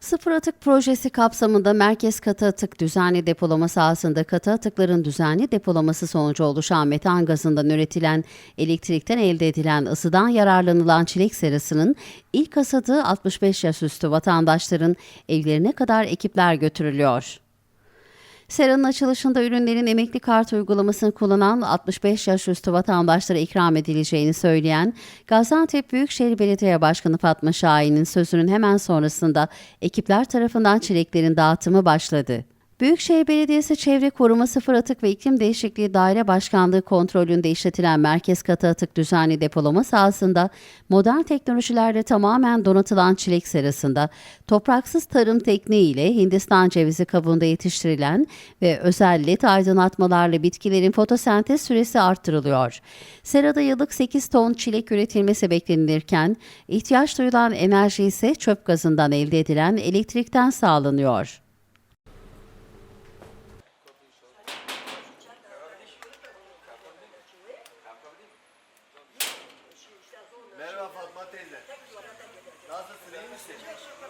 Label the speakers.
Speaker 1: Sıfır atık projesi kapsamında merkez katı atık düzenli depolama sahasında katı atıkların düzenli depolaması sonucu oluşan metan gazından üretilen elektrikten elde edilen ısıdan yararlanılan çilek serasının ilk hasadı 65 yaş üstü vatandaşların evlerine kadar ekipler götürülüyor. Sera'nın açılışında ürünlerin emekli kart uygulamasını kullanan 65 yaş üstü vatandaşlara ikram edileceğini söyleyen Gaziantep Büyükşehir Belediye Başkanı Fatma Şahin'in sözünün hemen sonrasında ekipler tarafından çileklerin dağıtımı başladı. Büyükşehir Belediyesi Çevre Koruma Sıfır Atık ve İklim Değişikliği Daire Başkanlığı kontrolünde işletilen merkez katı atık düzenli depolama sahasında modern teknolojilerle tamamen donatılan çilek serasında topraksız tarım tekniğiyle Hindistan cevizi kabuğunda yetiştirilen ve özel led aydınlatmalarla bitkilerin fotosentez süresi arttırılıyor. Serada yıllık 8 ton çilek üretilmesi beklenilirken ihtiyaç duyulan enerji ise çöp gazından elde edilen elektrikten sağlanıyor.
Speaker 2: Merhaba Fatma teyze. Nasılsın iyi misin?